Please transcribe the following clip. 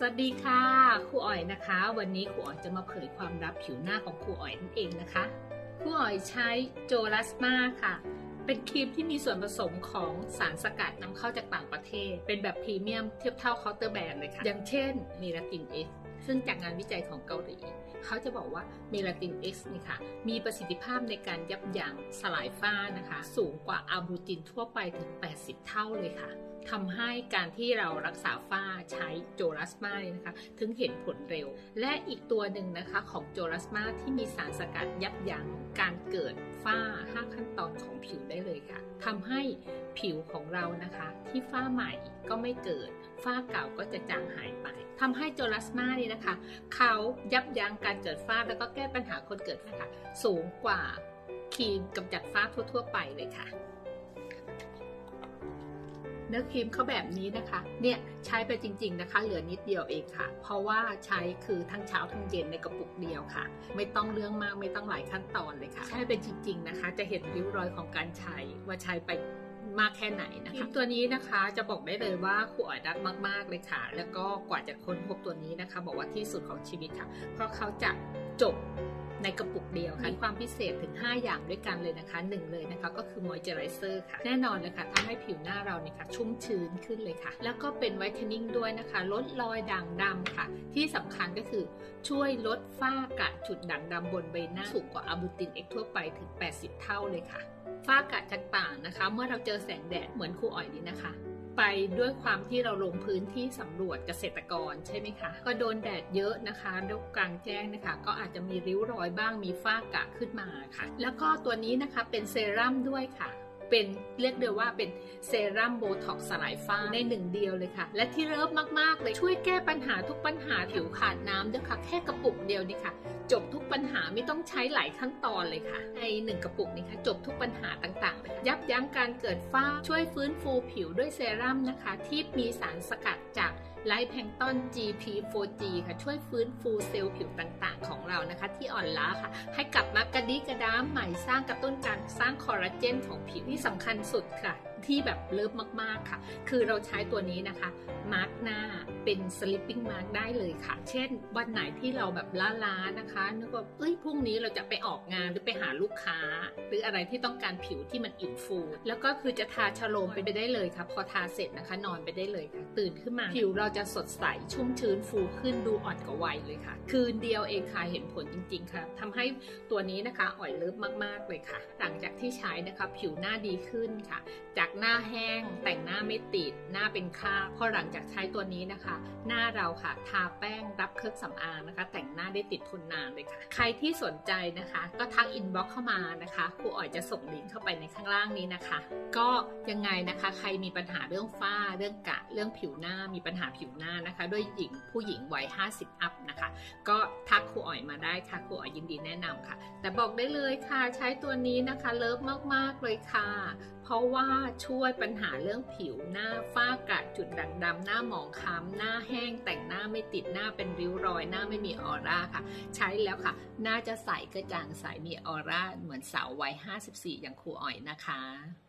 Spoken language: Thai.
สวัสดีค่ะครูอ๋อยนะคะ วันนี้ครูอ๋อยจะมาเผยความลับผิวหน้าของครูอ๋อยนั่นเองนะคะครูอ๋อยใช้โจลัสมาค่ะ เป็นครีมที่มีส่วนผสมของสารสกัดนำเข้าจากต่างประเทศ เป็นแบบพรีเมียมเทียบเท่าเคาน์เตอร์แบรนด์เลยค่ะ อย่างเช่นมีลาตินเอส ซึ่งจากงานวิจัยของเกาหลี เขาจะบอกว่าเมลาติน X นี่ค่ะ มีประสิทธิภาพในการยับยั้งสลายฝ้านะคะ สูงกว่าอะบูตินทั่วไปถึง 80 เท่าเลยค่ะทำให้การที่เรารักษาฝ้าใช้โจลาสมาเนี่ยนะคะ ถึงเห็นผลเร็ว และอีกตัวหนึ่งนะคะของโจลาสมาที่มีสารสกัดยับยั้งการเกิดฝ้า 5 ขั้นตอนของผิวได้เลยค่ะทำให้ผิวของเรานะคะ ที่ฝ้าใหม่ก็ไม่เกิด ฝ้าเก่าก็จะจางหายไป ทำให้โจลาสมานี่นะคะ เขายับยั้งการเกิดฝ้าแล้วก็แก้ปัญหาคนเกิดฝ้าค่ะสูงกว่าครีมกำจัดฝ้าทั่ว ๆ ไปเลยค่ะ เนื้อครีมเขาแบบนี้นะคะ เนี่ยใช้ไปจริง ๆนะคะ เหลือนิดเดียวเองค่ะ เพราะว่าใช้คือทั้งเช้าทั้งเย็นในกระปุกเดียวค่ะ ไม่ต้องเรื่องมากไม่ต้องหลายขั้นตอนเลยค่ะ ใช้เป็นจริง ๆ นะคะ จะเห็นริ้วรอยของการใช้ว่าใช้ไป มากแค่ไหนนะคะครีมตัวนี้นะคะจะบอกได้เลยว่าครูอ๋อยรักมาก ๆ เลยค่ะ แล้วก็กว่าจะค้นพบตัวนี้นะคะ บอกว่าที่สุดของชีวิตค่ะ เพราะเขาจะจบ ในกระปุกเดียวค่ะมีความพิเศษถึง 5 อย่างด้วยกันเลยนะคะหนึ่งเลยนะคะก็คือมอยเจอไรเซอร์ค่ะ แน่นอนเลยค่ะทำให้ผิวหน้าเราเนี่ยค่ะชุ่มชื้นขึ้นเลยค่ะ แล้วก็เป็นไวท์เทนนิ่งด้วยนะคะ ลดรอยด่างดำค่ะ ที่สำคัญก็คือช่วยลดฝ้ากระจุดด่างดำบนใบหน้าสูงกว่าอะบูตินเอ็กทั่วไปถึง 80 เท่าเลยค่ะ ฝ้ากระต่างๆนะคะ เมื่อเราเจอแสงแดดเหมือนครูอ๋อยนี้นะคะ ไปด้วยความที่เราลงพื้นที่สำรวจเกษตรกรใช่ไหมคะก็โดนแดดเยอะนะคะแล้วกลางแจ้งนะคะก็อาจจะมีริ้วรอยบ้างมีฝ้ากระขึ้นมาค่ะ แล้วก็ตัวนี้นะคะเป็นเซรั่มด้วยค่ะเป็นเรียกเดียวว่าเป็นเซรั่มโบท็อกซ์สลายฝ้าในหนึ่งเดียวเลยค่ะ และที่เริ่มมากๆเลยช่วยแก้ปัญหาทุกปัญหาผิวขาดน้ำด้วยค่ะ แค่กระปุกเดียวนี่ค่ะ จบทุกปัญหาไม่ต้องใช้หลายขั้นตอนเลยค่ะ ในหนึ่งกระปุกนี้ค่ะจบทุกปัญหาต่างๆเลยยับยั้งการเกิดฝ้าช่วยฟื้นฟูผิวด้วยเซรั่มนะคะ ที่มีสารสกัดจากไลท์แพงตอน GP4G ค่ะ ช่วยฟื้นฟูเซลล์ผิวต่างๆ ของเรานะคะ ที่อ่อนล้าค่ะ ให้กลับมากระดิกระด้ามใหม่สร้างกระตุ้นการสร้างคอลลาเจนของผิวที่สำคัญสุดค่ะ ที่แบบเลิฟมากๆค่ะ คือเราใช้ตัวนี้นะคะมาร์กหน้าเป็นสลิปปิ้งมาร์กได้เลยค่ะ เช่น วันไหนที่เราแบบล้าๆนะคะนึกว่าเอ้ยพรุ่งนี้เราจะไปออกงานหรือไปหาลูกค้า หรืออะไรที่ต้องการผิวที่มันอิ่มฟู แล้วก็คือจะทาชโลมไปได้เลยค่ะพอทาเสร็จนะคะ นอนไปได้เลยค่ะ ตื่นขึ้นมา ผิวเราจะสดใสชุ่มชื้นฟูขึ้นดูอ่อนกว่าวัยเลยค่ะ คืนเดียวเองค่ะเห็นผลจริง ๆค่ะทำให้ตัวนี้นะคะอ่อยเลิฟมากๆเลยค่ะ หลังจากที่ใช้นะคะผิวหน้าดีขึ้นค่ะ จากหน้าแห้ง แต่งหน้าไม่ติด หน้าเป็นคราพอหลังจากใช้ตัวนี้นะคะ หน้าเราค่ะ ทาแป้งรับเครื่องสำอางนะคะ แต่งหน้าได้ติดทนนานเลยค่ะ ใครที่สนใจนะคะ ก็ทักอินบ็อกเข้ามานะคะครูอ๋อยจะส่งลิงก์เข้าไปในข้างล่างนี้นะคะ ก็ยังไงนะคะ ใครมีปัญหาเรื่องฝ้า เรื่องกะ เรื่องผิวหน้า มีปัญหาผิวหน้านะคะ ด้วยหญิงผู้หญิงวัย50 อัพนะคะ ก็ทักครูอ๋อยมาได้ค่ะครูอ๋อยยินดีแนะนำค่ะ แต่บอกได้เลยค่ะ ใช้ตัวนี้นะคะ เลิฟมากๆเลยค่ะ เพราะว่าช่วยปัญหาเรื่องผิวหน้าฝ้ากระจุดด่างดำหน้าหมองคล้ำหน้าแห้งแต่งหน้าไม่ติดหน้าเป็นริ้วรอยหน้าไม่มีออร่าค่ะ ใช้แล้วค่ะ น่าจะใสกระจ่างใสมีออร่าเหมือนสาววัย 54 อย่างครูอ๋อยนะคะ